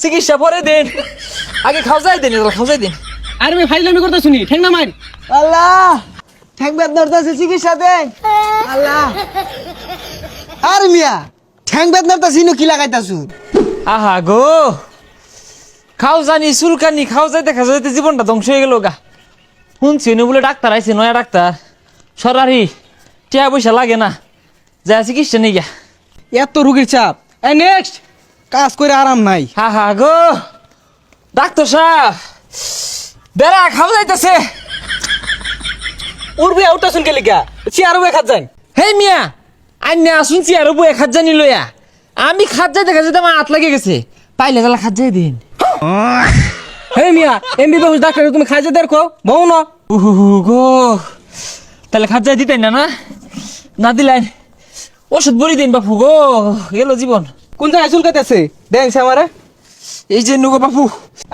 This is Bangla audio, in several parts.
চিকিৎসা পরে দিন। আগে খাওয়াই দিন খাওয়াই দিন। আরে ভাই ফাইজলামি করতে শুনি ঠেং না মার। আল্লাহ ঠ্যাং বেদনার দাসে চিকিৎসা দেন। আল্লাহ। আর মিয়া ঠ্যাং বেদনার দাসি কি লাগাইতাছু? আহা গো। খাও জানি চুলকানি খাও যাইতে খাও যাইতে জীবনটা ধ্বংস হয়ে গেল গা। শুনছি নি বলে ডাক্তার আইছে নয়া ডাক্তার। সরারি টিয়া পয়সা লাগে না। যা চিকিৎসা নেই গা। এত রুগীর চাপ। এ নেক্সট কাজ করে আরাম নাই। হা হা, গো। ডাক্তার সাহেব, বেড়া খাও যাইতেছে। উড়বে আউটা শুন গেলি গা চেয়ারও খাত যান হেই মিয়া আন্যা শুনছি আর বই খাত জানি লইয়া আমি খাত যাই দেখা যেতে আমার হাত লাগে গেছে। পাইলে তাহলে খাত যাই দিন। হে মিয়া এমবিবিএস ডাক্তার, তুমি খাইজে দেখো বউ না। উহু গো। তাহলে খাত যাই দিতেন না না? না দিলেন। ওষুধ বড়ি দিন বাপু গো, গেল জীবন। কোন জায়গায় চুলকাতেছে সে আমারে। এই যে নুগো বাপু।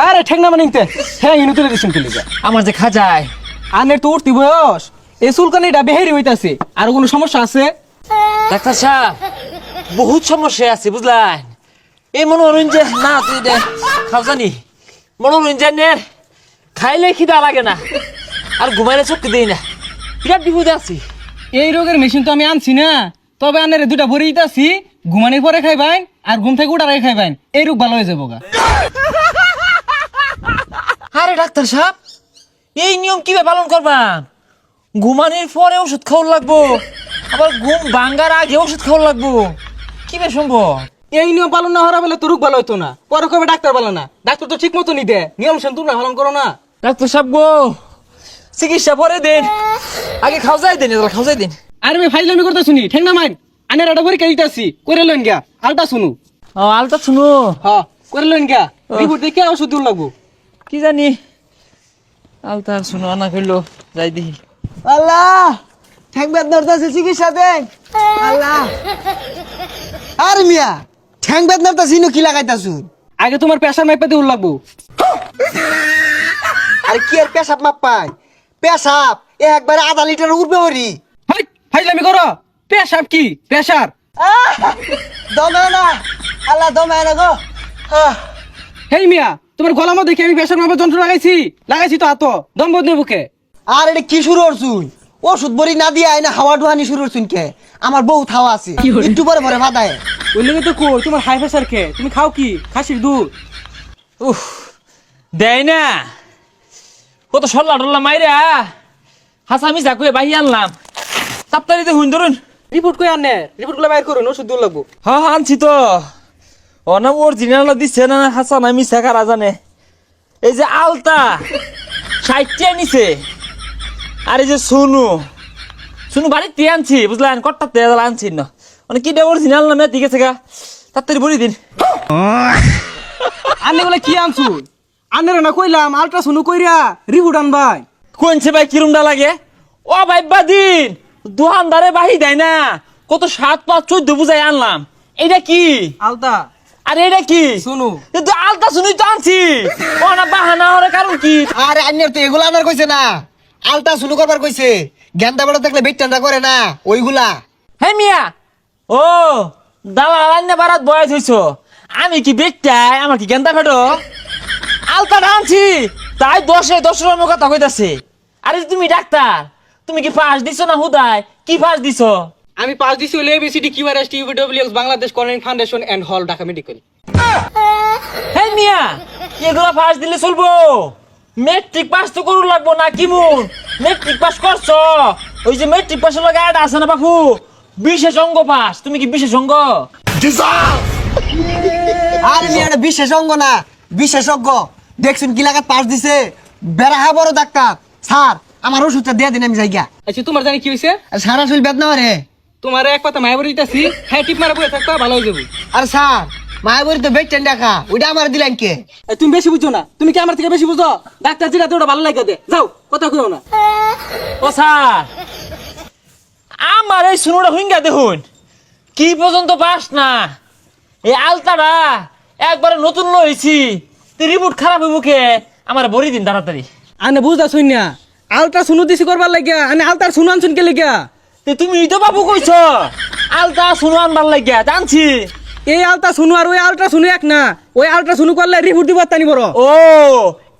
আরে ঠেং না মানে নিতে হ্যাঁ ইনু তুলে দিছেন তুলে আমার যে খাজায়। আনের তো উঠতি বয়স। এই চুলকানিটা বেহেরি হইতাছে। আর কোনো সমস্যা আছে? ডাক্তার সাহেব বহুত সমস্যা আছে বুঝলেন? এই মনোরঞ্জন না তুই দে খাও জানি মনোরঞ্জনের খাইলে খিদা লাগে না। আর ঘুমাইলে চোখ দেই না। বিরাট বিপদে আছি। এই রোগের মেশিন তো আমি আনছি না। তবে আনের দুটা ভরে দিতেছি। ঘুমানির পরে খাইবেন আর ঘুম থেকে উঠার আগে খাইবেন এই রোগ ভালো হয়ে যাব গা আরে ডাক্তার সাহেব এই নিয়ম কীভাবে পালন করবা ঘুমানির পরে ওষুধ খাওয়ার লাগবো আবার ঘুম ভাঙ্গার আগে ওষুধ খাওয়ার লাগবো। কীভাবে সম্ভব? এই নিয়ম পালন না হওয়া বলে তো রোগ ভালো হতো না। পরে কবে ডাক্তার ভালো না? ডাক্তার তো ঠিক মতো নি দে নিয়ম শুন তোমরা পালন করো না। ডাক্তার সাহেব গো চিকিৎসা পরে দিন। আগে খাও যাই দিন এগুলো খাও যাই দিন। আরে ভাই ফাইজলামি করতে শুনি ঠেং না মাইন আনের একটা পরীক্ষা দিতেছি করে লইন গা আলটা শুনু। ও আলতা শুনো। হ্যাঁ করে লইন গা রিপোর্ট দেখে ওষুধ দিন লাগবো। কি জানি আলতা শুনো আনা করল যাই আল্লাহ ঠ্যাং চিকিৎসা দেন। আল্লাহ। আর মিয়া ঠ্যাং বেদনার দাসি কি লাগাইতাছু আগে তোমার প্রেশার মাইপা দিউল লাগবো। আর কি আর পেশাব মাপ পাই পেশাব এ একবারে আধা লিটার উঠবে ওরি হাই ফাইজলামি করো। প্রেশার কি? প্রেশার দমে না। আল্লাহ দমে না গো। আহ, হেই মিয়া তোমার গলা মধ্যে আমি প্রেশার মাপার যন্ত্র লাগাইছি? লাগাইছি তো হাতো দম বদনে বুকে আর এটা কি শুরু করছুন ওষুধ বড়ি না দিয়ে আইনা হাওয়া ডুহানি শুরু করছুন কে? আমার বউ থাওয়া আছে। একটু পরে পরে ভাদায় ওই লেগে তো কই তোমার হাই প্রেশার কে? তুমি খাও কি? খাসির দুধ। উফ দেয় না। কত সল্লা টল্লা মাইরা। হাসা মিসা কয়ে বাহি আনলাম। তাপ্তারিতে হুন ধরুন। রিপোর্ট কই আনে? রিপোর্টগুলো বাইর করুন ওষুধ লাগবো। হ্যাঁ হ্যাঁ আনছি তো। না অরিজিনাল দিচ্ছে না হাসা না মিসা কারা জানে এই যে আলতা ষাটটিয়া নিছে। আর এই যে সোনু। সোনু বাড়িতে আনছি বুঝলেন কট্টা তেল আনছি না। মানে কি অরিজিনাল নামে ঠিক আছে গা। তাড়াতাড়ি বলি দিন। আনে বলে কি আনছু? আনের না কইলাম আল্ট্রাসাউন্ড কইরা রিপোর্ট আনবাই। কোনছে ভাই কিরমটা লাগে? ও ভাই বাদিন। দোকানদারে বাহি দেয় না। কত সাত পাঁচ চোদ্দ বুঝাই আনলাম। এটা কি? আলতা। আর এটা কি? শুনু। কিন্তু আলতা শুনি তো আনছি। ও না বাহানা হওয়ার কারণ কি? আর আন্যের তো এগুলা আনার কইছে না। আলতা শুরু করবার কইছে। গেন্দা বেড়া দেখলে বেটটানটা করে না ওইগুলা। হে মিয়া ও দালাল আন্না বারাত বয়স হইছ। আমি কি বেকটাই আমার কি গেন্দা ফেটো? আলতা আনছি। তাই দশে দশের আমার কথা কইতাছে। আরে তুমি ডাক্তার তুমি কি পাস দিছো না হুদায়? কি পাস দিছো? আমি পাঁচ দিছি হলে এবিসিডি কিউআরএস টিউবিডব্লিউএক্স বাংলাদেশ কর্নিং ফাউন্ডেশন এন্ড হল ঢাকা মেডিকেল হে মিয়া এগুলো পাস দিলে চলবো। মেট্রিক পাস তো করু লাগবো না কি মুন? মেট্রিক পাস করছ? ওই যে মেট্রিক পাসের লগে আট আছে না বাপু? বিশেষ অঙ্গ পাস তুমি কি বিশেষ অঙ্গ? আর আমি বিশেষ অঙ্গ না বিশেষজ্ঞ দেখছুন কি লাগাত পাস দিছে? বেড়া বড় ডাক্তার। স্যার আমার ওষুধটা দিয়ে দিন আমি যাই গিয়া। আচ্ছা তোমার জানি কি হয়েছে আর সারা শরীর বেদনা রে। তোমার এক কথা মায়া বলে দিতেছি হ্যাঁ টিপ মারা বয়ে থাকবা ভালো হয়ে যাব। আর স্যার মায়াবরি তো বেটটেন দেখা ওইটা আমার দিলেন কে? তুমি বেশি বুঝছ না। তুমি কি আমার থেকে বেশি বুঝো? ডাক্তার যেটা ওটা ভালো লাগে দে যাও কথা কইও না। ও স্যার। আমার এই শুনুটা হুইঙ্গা দেখুন। কি পর্যন্ত পাস না। এই আলতাটা একবারে নতুন লইছি। রিপোর্ট খারাপ হইব কে? আমার বড়ি দিন তাড়াতাড়ি। আনে বুঝদা শুন না আলট্রা শুনু দিছি করবার লাগিয়া আনে আলতার শুনু আনছুন কে লাগিয়া। তে তুমি ইতো বাবু কইছ আলতা শুনো আনবার লাগিয়া জানছি। এই আলটা শুনু আর ওই আলট্রা শুনু এক না ওই আলট্রা শুনু করলে রিপোর্ট দিব তানি বড় ও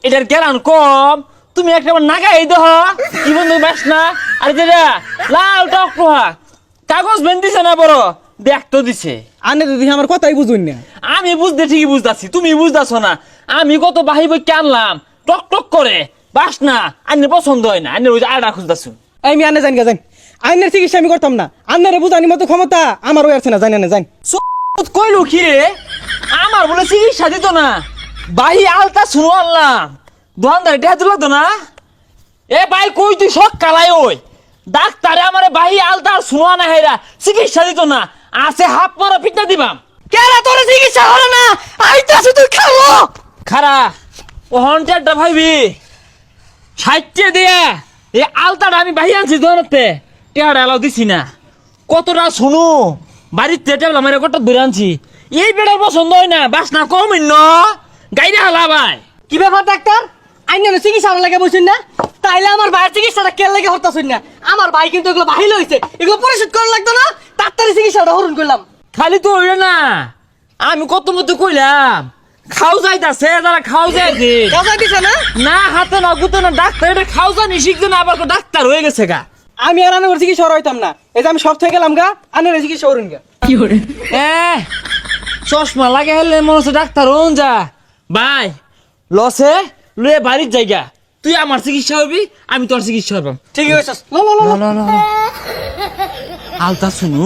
এটার কেরান কম তুমি একটা নাগাই দেহ কি বন্ধু বাস না আর যেটা লাল টক পোহা কাগজ বেন দিছে না বড় দেখ তো দিছে। আনে যদি আমার কথাই বুঝুন না। আমি বুঝতে ঠিকই বুঝতাছি তুমি বুঝতাছো না আমি কত বাহি বই আনলাম টক টক করে বাস না আন্নের পছন্দ হয় না আন্নের ওই যে আড়া খুঁজতাছু। এই আমি আনে জানি গা জানি আইনের চিকিৎসা আমি করতাম না। আন্নারে বুঝানি মতো ক্ষমতা আমার ওই আছে না জানি না জানি কইলো কি রে? আমার বলে চিকিৎসা দিত না। বাহি আলতা শুনো আনলাম। দোকানদার এটা দিল তো না। এ ভাই কই তুই সব কালাই ওই? ডাক্তারে আমারে বাহি আলতা আর শুনো না হেরা চিকিৎসা দিত না। আছে হাত মারা পিঠা দিবাম। কেরা তোর চিকিৎসা হলো না? আইতাছে তুই খাব। খারা ও হন্টারটা সাইটে দিয়া এই আলতাটা আমি বাহি আনছি দোকানতে। টেহারা এলাও দিছি না। কতটা শুনু? বাড়িতে টেবলা মেরে কত ধরে আনছি। এই বেড়ার পছন্দ হয় না বাস না কম ন। গাইরে হালা ভাই। কি ব্যাপার ডাক্তার? আইনের চিকিৎসা আমার লাগে বলছেন না? তাইলে আমার ভাইয়ের চিকিৎসাটা কে লাগে হরতাছুন না? আমার ভাই কিন্তু এগুলো বাহিল হয়েছে এগুলো পরিশোধ করা লাগতো না? তাড়াতাড়ি চিকিৎসাটা হরণ করলাম। খালি তো হইলে না। আমি কত মতো কইলাম খাও যাইতাছে তারা খাও যাইতে। কথা দিছে না? না হাতে না গুতে না ডাক্তার এটা খাও জানি শিখতে না আবার ডাক্তার হয়ে গেছে গা। আমি আর আনার চিকিৎসা হরাইতাম না। এই যে আমি সব থেকে গেলাম গা আনার চিকিৎসা হরুন গা। এ চশমা লাগে হেলে মনে হচ্ছে ডাক্তার হন যা। ভাই লসে লুয়ে বাড়ির জায়গা। তুই আমার চিকিৎসা হবি আমি তোর চিকিৎসা হবাম ঠিক আছে লো লো লো লো। আলতা শুনু।